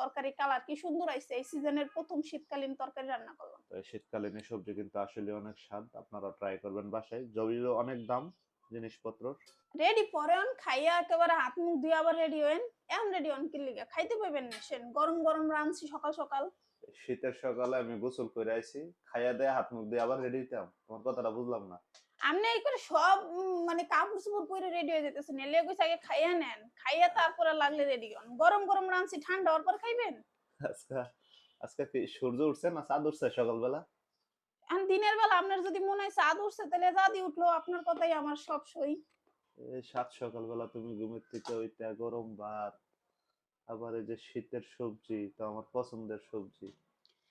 তরকারি কালার কি সুন্দর আইছে? এই সিজনের প্রথম শীতকালীন তরকারি রান্না করলাম। তো শীতকালীন সবজি কিন্তু আসলে অনেক স্বাদ আপনারা ট্রাই করবেন বাসায়। অনেক দাম জিনিসপত্র। রেডি পরেন খাইয়া একেবারে হাত মুখ দিয়ে আবার রেডি হইন। এখন রেডি হন কি লিগা? খাইতে পাইবেন না সেন গরম গরম রাঁধছি সকাল সকাল। শীতের সকালে আমি গোসল করে আইছি খাইয়া দেয়া হাত মুখ দিয়ে আবার রেডি হইতাম। তোমার কথাটা বুঝলাম না। আপনি এই করে সব মানে কাপড় চোপড় পরে রেডি হয়ে যেতেছেন এলে কইছে আগে খাইয়া নেন। খাইয়া তারপরে লাগলে রেডি হন গরম গরম রাঁধছি ঠান্ডা হওয়ার পর খাইবেন? আজকে আজকে কি সূর্য উঠছে না চাঁদ উঠছে সকালবেলা? এখন দিনের বেলা আপনার যদি মনে হয় চাঁদ উঠছে তাহলে চাঁদই উঠল। আপনার কথাই আমার সব সই। সাত সকালবেলা তুমি ঘুমের থেকে ওইটা গরম ভাত আবার এই যে শীতের সবজি তো আমার পছন্দের সবজি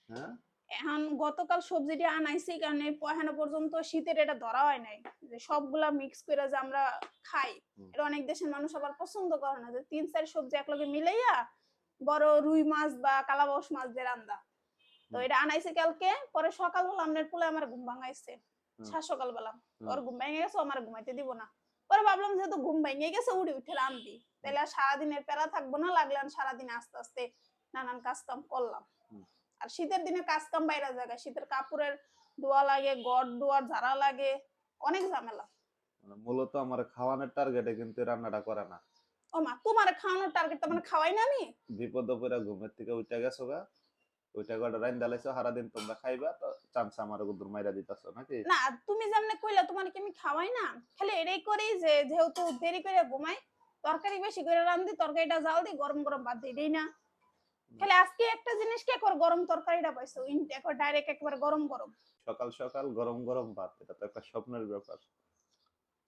হ্যাঁ? এখন গতকাল সবজিটি আনাইছি কারণ এখনও পর্যন্ত শীতের এটা ধরা হয় নাই। যে সবগুলা মিক্স করে যে আমরা খাই এটা অনেক দেশের মানুষ আবার পছন্দ করে না। যে তিন চার সবজি একলগে মিলাইয়া বড় রুই মাছ বা কালাবাউস মাছ দিয়ে রান্দা। তো এটা আনাইছে কালকে পরে সকালবেলা আপনার পুলে আমার ঘুম ভাঙাইছে। সাত সকালবেলা হুম। ওর ঘুম ভেঙে গেছে আমার ঘুমাইতে দিব না। পরে ভাবলাম যেহেতু ঘুম ভেঙে গেছে উড়ি উঠে রান্ধি তাহলে আর সারাদিনের প্যারা থাকব না লাগলে আর সারাদিন আস্তে আস্তে নানান কাজ কাম করলাম। আর শীতের দিনে কাজ কাম বাইরে জায়গায় শীতের কাপড়ের ধোয়া লাগে গড় দুয়ার ঝাড়া লাগে অনেক ঝামেলা। মানে মূলত আমার খাওয়ানোর টার্গেটে কিন্তু রান্নাটা করে না। ও মা তোমার খাওয়ানোর টার্গেট মানে খাওয়াই না আমি? বিপদ পরে ঘুমের থেকে উঠে গেছো গা। ওইটা রাইন দালাইছো সারাদিন তোমরা খাইবা তো চান্স আমার গুদুর মাইরা দিতাছো নাকি? না তুমি যেমনে কইলা তোমার কি আমি খাওয়াই না? খালি এটাই করি যে যেহেতু দেরি করে ঘুমাই তরকারি বেশি করে রান্ধি তরকারিটা জাল দিই গরম গরম ভাত দেই না। খালি আজকে একটা জিনিস কে কর গরম তরকারিটা পাইছো? ডাইরেক্ট একবার গরম গরম। সকাল সকাল গরম গরম ভাত এটা তো একটা স্বপ্নের ব্যাপার।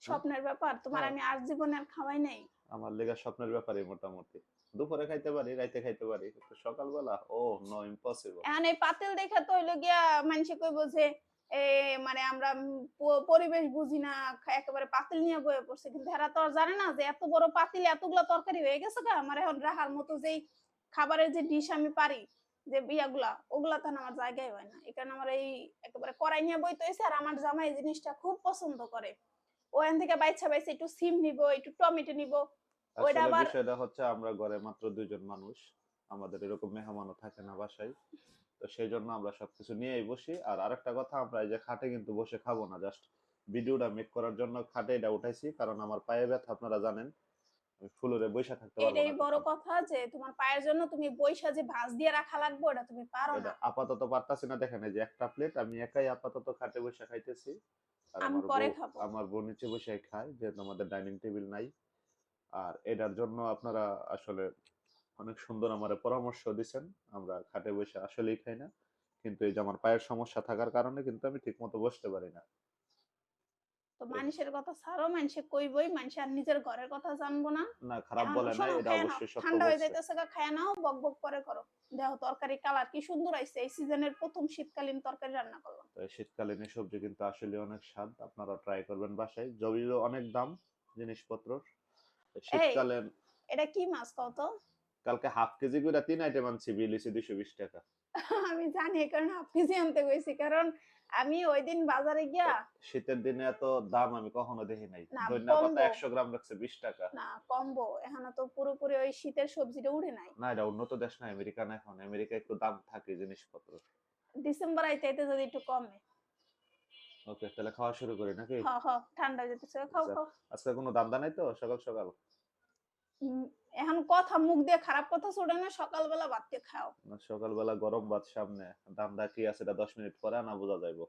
স্বপ্নের ব্যাপার? তোমার হ্যাঁ। আমি জীবনে আর খাওয়াই নাই। আমার লেগা স্বপ্নের ব্যাপারই মোটামুটি। দুপুরে খাইতে পারি রাইতে খাইতে পারি কিন্তু সকালবেলা ও নো ইম্পসিবল এখন এই পাতিল দেখে তো হইল গিয়া মানুষে কইব যে এ মানে আমরা পরিবেশ বুঝি না একেবারে পাতিল নিয়ে বয়ে পড়ছে। কিন্তু এরা তো আর জানে না যে এত বড় পাতিল এতগুলো তরকারি হয়ে গেছে গা। আমার এখন রাখার মতো যেই খাবারের যে ডিশ আমি পারি যে বিয়াগুলা ওগুলা তো আমার জায়গায় হয় না। এই কারণে আমার এই একেবারে কড়াই নিয়ে বইতে হয়েছে আর আমার জামাই এই জিনিসটা খুব পছন্দ করে। ওখান থেকে বাইছা বাইছে একটু সিম নিব একটু টমেটো নিব। ওইটা আবার- বিষয়টা হচ্ছে আমরা ঘরে মাত্র দুইজন মানুষ আমাদের এরকম মেহমানও থাকে না বাসায়। তো সেই জন্য আমরা সবকিছু নিয়েই বসি। আর আরেকটা কথা আমরা এই যে খাটে কিন্তু বসে খাব না জাস্ট ভিডিওটা মেক করার জন্য খাটে এটা উঠাইছি কারণ আমার পায়ে ব্যথা আপনারা জানেন। ফুলরে বসে থাকতে পারব এটাই বড় কথা যে তোমার পায়ের জন্য তুমি বইসা যে ভাঁজ দিয়ে রাখা লাগবে ওটা তুমি পারো না। আপাতত পারতাছি না দেখেন এই যে একটা প্লেট আমি একাই আপাতত খাটে বসে খাইতেছি। আমি পরে খাব। আমার বোন নিচে বসে খায় যেহেতু আমাদের ডাইনিং টেবিল নাই। আর এটার জন্য আপনারা আসলে অনেক সুন্দর আমার পরামর্শ দিচ্ছেন আমরা খাটে বসে আসলেই খাই না। কিন্তু এই যে আমার পায়ের সমস্যা থাকার কারণে কিন্তু আমি ঠিক মতো বসতে পারি না। তো মানুষের কথা ছাড়ো মানুষে কইবই মানুষ আর নিজের ঘরের কথা জানব না। না খারাপ বলে না এটা অবশ্যই সত্য ঠান্ডা হয়ে যাইতেছে গা খায়া নাও বক বক করে করো। দেখো তরকারি কালার কি সুন্দর আইছে এই সিজনের প্রথম শীতকালীন তরকারি রান্না করলাম। তো শীতকালীন সবজি কিন্তু আসলে অনেক স্বাদ আপনারা ট্রাই করবেন বাসায়। জমিরও অনেক দাম জিনিসপত্র। শীতকালে এটা কি মাছ কত কালকে হাফ কেজি করে তিন আইটেম আনছি বিল হইছে দুইশো বিশ টাকা। আমি জানি কারণ হাফ কেজি আনতে গেছি কারণ আমি ওই দিন বাজারে গিয়া শীতের দিনে এত দাম আমি কখনো দেখি নাই। ধনিয়া পাতা কমবো। একশো গ্রাম রাখছে বিশ টাকা। না কমবো। এখানে তো পুরোপুরি ওই শীতের সবজিটা উঠে নাই। না এটা উন্নত দেশ না আমেরিকা না এখন। আমেরিকা একটু দাম থাকে জিনিসপত্র। ডিসেম্বর আইতে আইতে যদি একটু কমে। ওকে তাহলে খাওয়া শুরু করি নাকি? হ হ ঠান্ডা যেতেছে খাও আচ্ছা। খাও। আজকে কোনো দান্দা নাই তো? সকাল সকাল। এখন কথা মুখ দিয়ে খারাপ কথা ছড়ে না সকালবেলা ভাত খাও। সকালবেলা গরম ভাত সামনে দান্দা কি আছে এটা দশ মিনিট পরে না বোঝা যাইবো।